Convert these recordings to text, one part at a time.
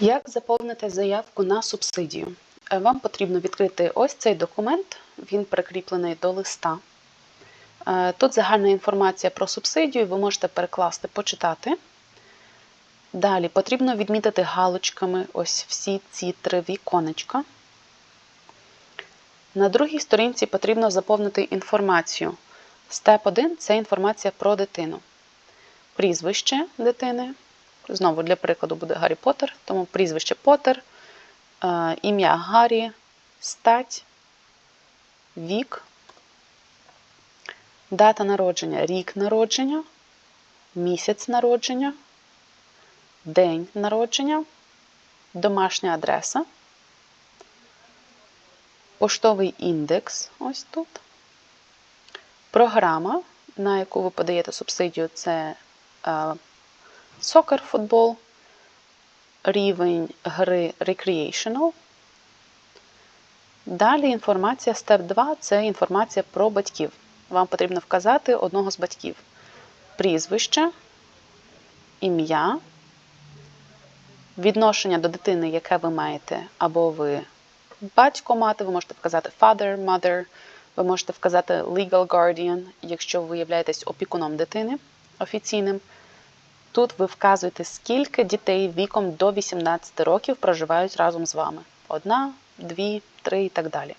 Як заповнити заявку на субсидію? Е, Вам потрібно відкрити ось цей документ, він прикріплений до листа. Е, Тут загальна інформація про субсидію, ви можете перекласти, почитати. Далі потрібно відмітити галочками ось всі ці три віконечка. На другій сторінці потрібно заповнити інформацію. Степ 1 це інформація про дитину. Прізвище дитини. Знову для прикладу буде Гаррі Поттер, тому прізвище Поттер, е, ім'я Гаррі, стать, вік, дата народження, рік народження, місяць народження, день народження, домашня адреса, поштовий індекс ось тут. Програма, на яку ви подаєте субсидію, це е, сокер, футбол, рівень гри recreational. Далі інформація Step 2 це інформація про батьків. Вам потрібно вказати одного з батьків. Прізвище, ім'я, відношення до дитини, яке ви маєте, або ви батько мати, ви можете вказати father, mother, ви можете вказати legal guardian, якщо ви являєтесь опікуном дитини офіційним. Тут ви вказуєте, скільки дітей віком до 18 років проживають разом з вами. Одна, дві, три і так далі.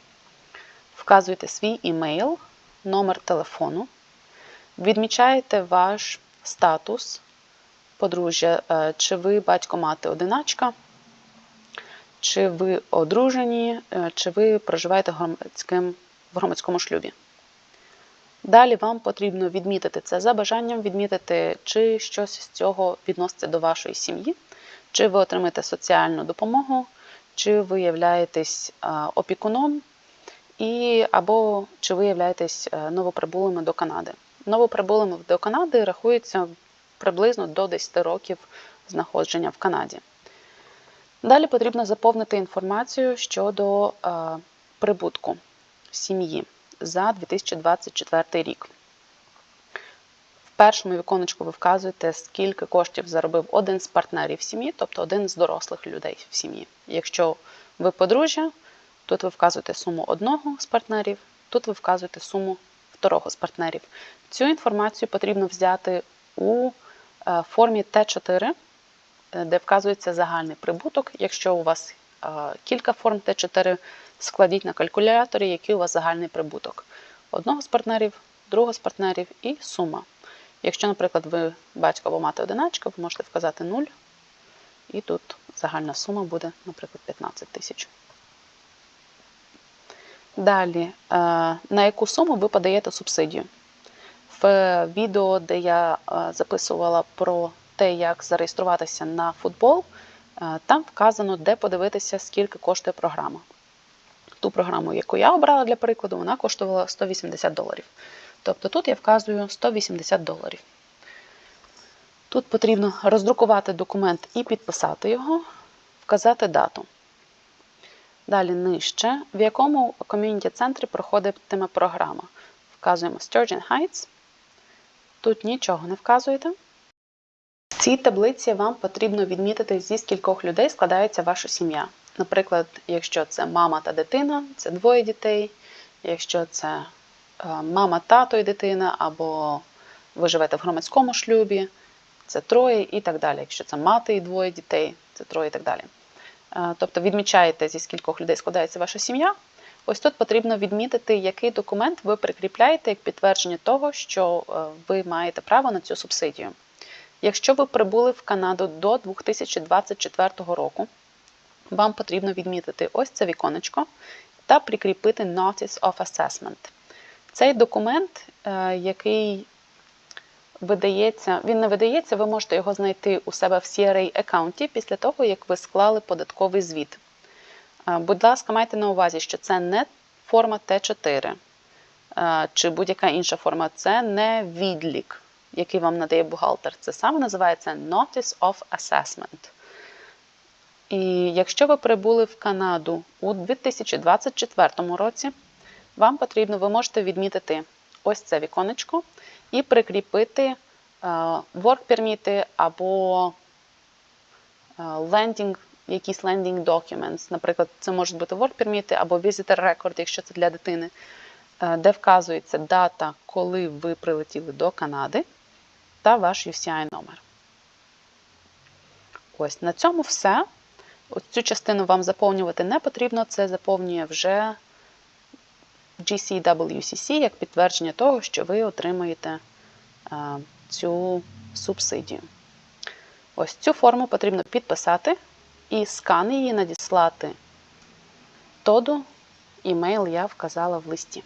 Вказуєте свій імейл, номер телефону, відмічаєте ваш статус подружжя, е, чи ви батько-мати одиначка, чи ви одружені, е, чи ви проживаєте в громадському шлюбі. Далі вам потрібно відмітити це за бажанням, відмітити, чи щось з цього відноситься до вашої сім'ї, чи ви отримаєте соціальну допомогу, чи ви являєтесь опікуном, і, або чи ви являєтесь е, новоприбулими до Канади. Новоприбулими до Канади рахується приблизно до 10 років знаходження в Канаді. Далі потрібно заповнити інформацію щодо е, прибутку сім'ї за 2024 рік. В першому віконечку ви вказуєте, скільки коштів заробив один з партнерів сім'ї, тобто один з дорослих людей в сім'ї. Якщо ви подружжя, тут ви вказуєте суму одного з партнерів, тут ви вказуєте суму второго з партнерів. Цю інформацію потрібно взяти у е, формі Т4, е, де вказується загальний прибуток. Якщо у вас кілька форм Т4, складіть на калькуляторі, який у вас загальний прибуток одного з партнерів, другого з партнерів і сума. Якщо, наприклад, ви батько або мати одиначка, ви можете вказати 0, і тут загальна сума буде, наприклад, 15 тисяч. Далі, е, на яку суму ви подаєте субсидію? В відео, де я е, записувала про те, як зареєструватися на футбол, там вказано, де подивитися, скільки коштує програма ту програму, яку я обрала для прикладу, вона коштувала 180 доларів. Тобто тут я вказую 180 доларів. Тут потрібно роздрукувати документ і підписати його, вказати дату. Далі нижче, в якому ком'юніті-центрі проходитиме програма. Вказуємо Sturgeon Heights. Тут нічого не вказуєте. Цій таблиці вам потрібно відмітити, зі скількох людей складається ваша сім'я. Наприклад, якщо це мама та дитина, це двоє дітей. Якщо це е, мама, тато і дитина, або ви живете в громадському шлюбі, це троє і так далі. Якщо це мати і двоє дітей, це троє і так далі. Е, Тобто відмічаєте, зі скількох людей складається ваша сім'я. Ось тут потрібно відмітити, який документ ви прикріпляєте як підтвердження того, що е, ви маєте право на цю субсидію. Якщо ви прибули в Канаду до 2024 року, вам потрібно відмітити ось це віконечко та прикріпити Notice of Assessment. Цей документ, е, який видається, він не видається, ви можете його знайти у себе в CRA аккаунті після того, як ви склали податковий звіт. Е, Будь ласка, майте на увазі, що це не форма Т4 е, чи будь-яка інша форма, це не відлік, який вам надає бухгалтер. Це саме називається Notice of Assessment. І якщо ви прибули в Канаду у 2024 році, вам потрібно, ви можете відмітити ось це віконечко і прикріпити е, work permit або landing якісь landing documents, наприклад, це можуть бути work permit або visitor record, якщо це для дитини, е, де вказується дата, коли ви прилетіли до Канади, та ваш UCI номер. Ось на цьому все. Ось цю частину вам заповнювати не потрібно, це заповнює вже GCWCC як підтвердження того, що ви отримаєте цю субсидію. Ось цю форму потрібно підписати і скан її надіслати Тоду. Імейл я вказала в листі.